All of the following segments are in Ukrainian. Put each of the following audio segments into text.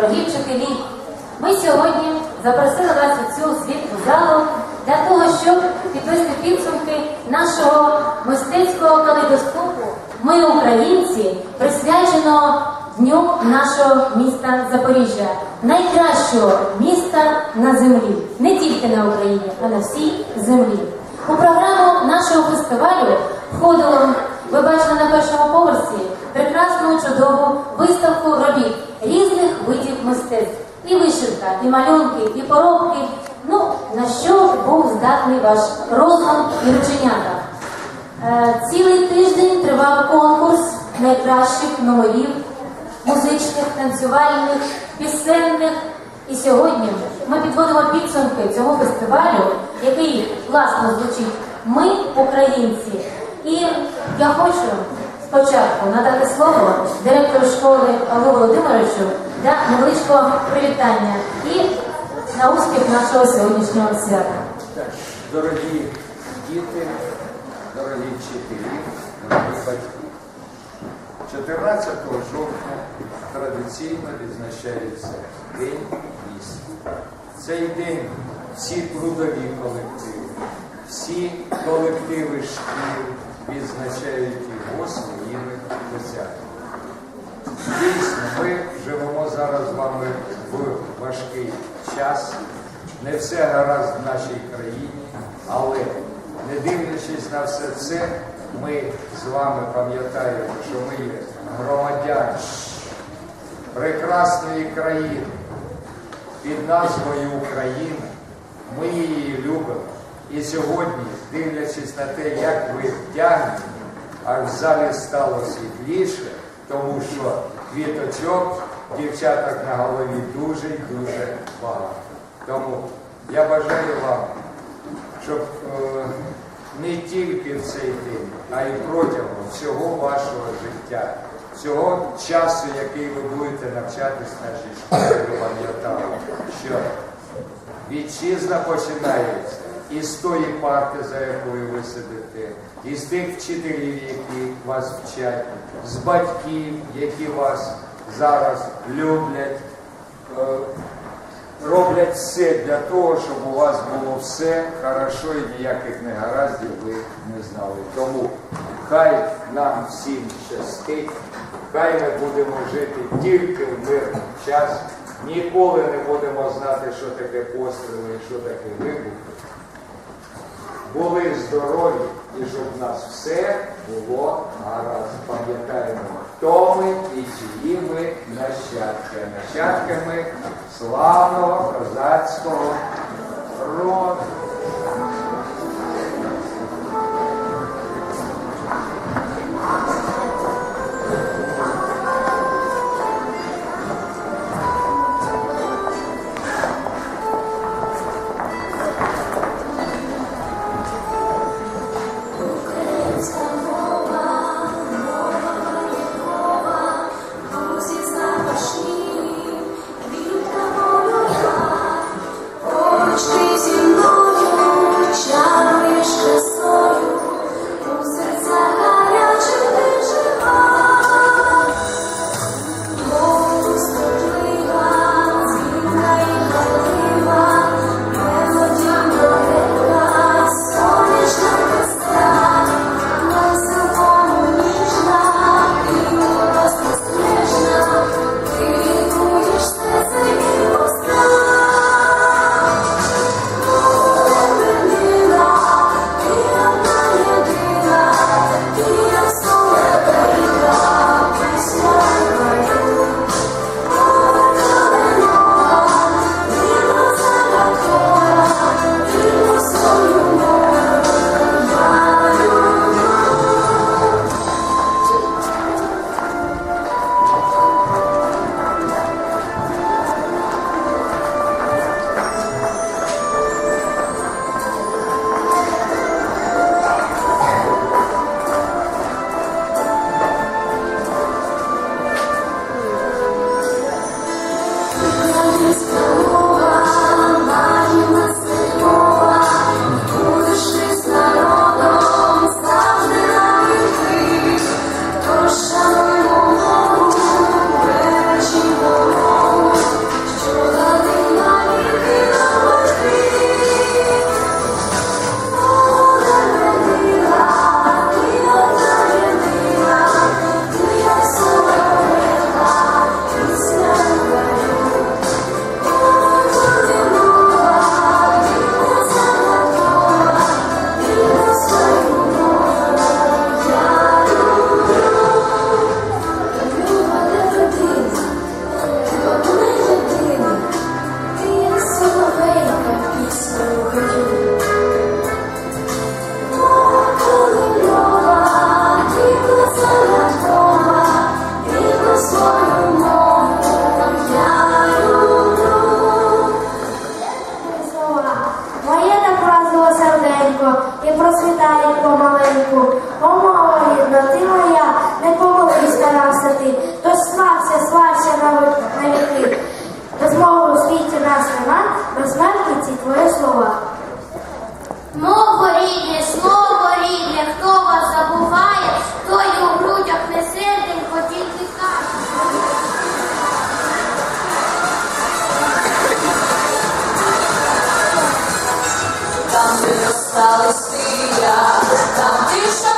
дорогі вчителі, ми сьогодні запросили вас у цю світлу залу для того, щоб підвести підсумки нашого мистецького калейдоскопу. Ми, українці, присвячено Дню нашого міста Запоріжжя, найкращого міста на землі, не тільки на Україні, а на всій землі. У програму нашого фестивалю входило, ви бачили на першому поверсі, прекрасну чудову виставку робіт різних видів мистецтв. І вишивка, і малюнки, і поробки. Ну, на що був здатний ваш розум і рученята. Е, Цілий тиждень тривав конкурс найкращих номерів музичних, танцювальних, пісенних. І сьогодні ми підводимо підсумки цього фестивалю, який власно звучить Ми українці. І я хочу спочатку надати слово директору школи Павлу Володимировичу для невеличкого привітання і на успіх нашого сьогоднішнього свята. Дорогі діти, дорогі вчителі, дорогі батьки. 14 жовтня традиційно відзначається День міста. Цей день всі трудові колективи, всі колективи шкіл відзначають його своїми досягненнями. Дійсно, ми живемо зараз з вами в важкий час. Не все гаразд в нашій країні, але не дивлячись на все це, ми з вами пам'ятаємо, що ми є громадяни прекрасної країни під назвою Україна. Ми її любимо. І сьогодні, дивлячись на те, як ви вдягнені, а в залі стало світліше, тому що квіточок дівчаток на голові дуже і дуже багато. Тому я бажаю вам, щоб е, не тільки в цей день, а й протягом всього вашого життя, всього часу, який ви будете навчатись нашій школі, пам'ятали, що Вітчизна починається із тої парти, за якою ви сидите, із тих вчителів, які вас вчать, з батьків, які вас зараз люблять, е, роблять все для того, щоб у вас було все хорошо і ніяких негараздів ви не знали. Тому хай нам всім щастить, хай ми будемо жити тільки в мирний час. Ніколи не будемо знати, що таке постріли, що таке вибухи. Були здорові і щоб у нас все було гаразд. Пам'ятаємо, хто ми і чиї ми нащадки. Нащадками славного козацького роду. славився ти, то слався, слався народ на віки. Безмови у світі нас нема, безмерні ці твої слова. Мову рідне, слово рідне, хто вас забуває, той у грудях не сердень, хотів каже. Там, де розстались ти там ти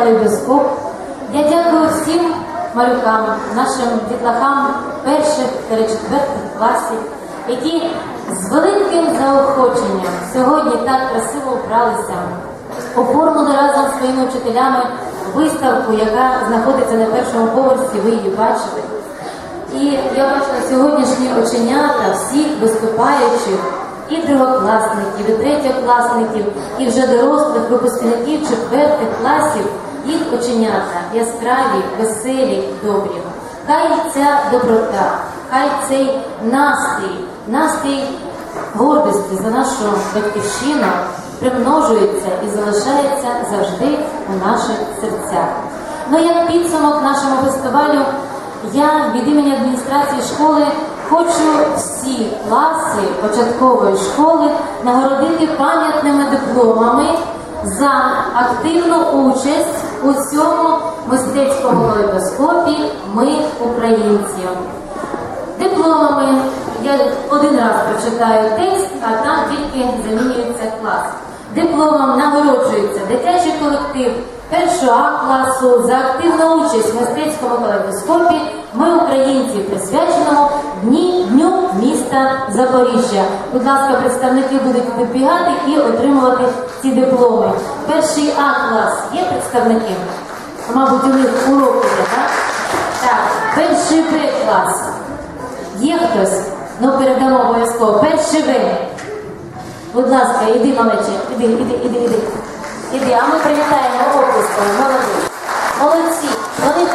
калейдоскоп. Я дякую всім малюкам, нашим дітлахам перших та четвертих класів, які з великим заохоченням сьогодні так красиво вбралися, оформили разом зі своїми вчителями виставку, яка знаходиться на першому поверсі, ви її бачили. І я бачила сьогоднішні оченята всіх виступаючих і другокласників, і третьокласників, і вже дорослих випускників четвертих класів. Їх оченята яскраві, веселі, добрі. Хай ця доброта, хай цей настрій, настрій гордості за нашу батьківщину примножується і залишається завжди у наших серцях. Ну як підсумок нашому фестивалю, я від імені адміністрації школи хочу всі класи початкової школи нагородити пам'ятними дипломами за активну участь у цьому мистецькому калейдоскопі Ми українці. Дипломами я один раз прочитаю текст, а там тільки замінюється клас. Дипломом нагороджується дитячий колектив першого А класу за активну участь в мистецькому калейдоскопі Ми українці присвяченому Дні Дню міста Запоріжжя. Будь ласка, представники будуть вибігати і отримувати ці дипломи. Перший А клас є представники? Мабуть, у них уроки є, так? Так, перший Б клас. Є хтось? Ну, передамо обов'язково. Перший ви. Будь ласка, іди, малече, іди, іди, іди, іди. Іди, а ми привітаємо оплеском. Молодець. Молодці. Вони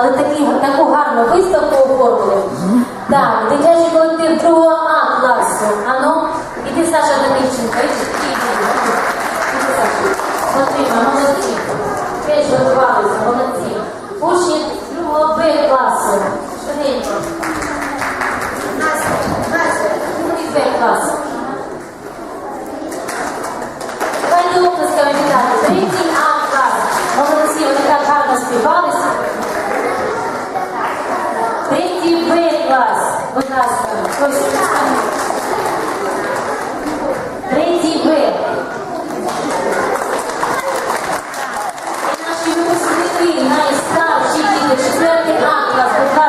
але такі, таку гарну виставку оформили. Так, дитячий колектив другого А класу. Ану, іди, Саша Данильченко, іди, іди, іди. Саша. Смотримо, молодці. Теж готувалися, молодці. Учні другого Б класу. Швиденько. Другий Б клас. Третій А клас. Молодці, вони так гарно співалися. Будь ласка, ось. Третій. І наші випускники, найстарші діти, четвертий А клас, будь ласка,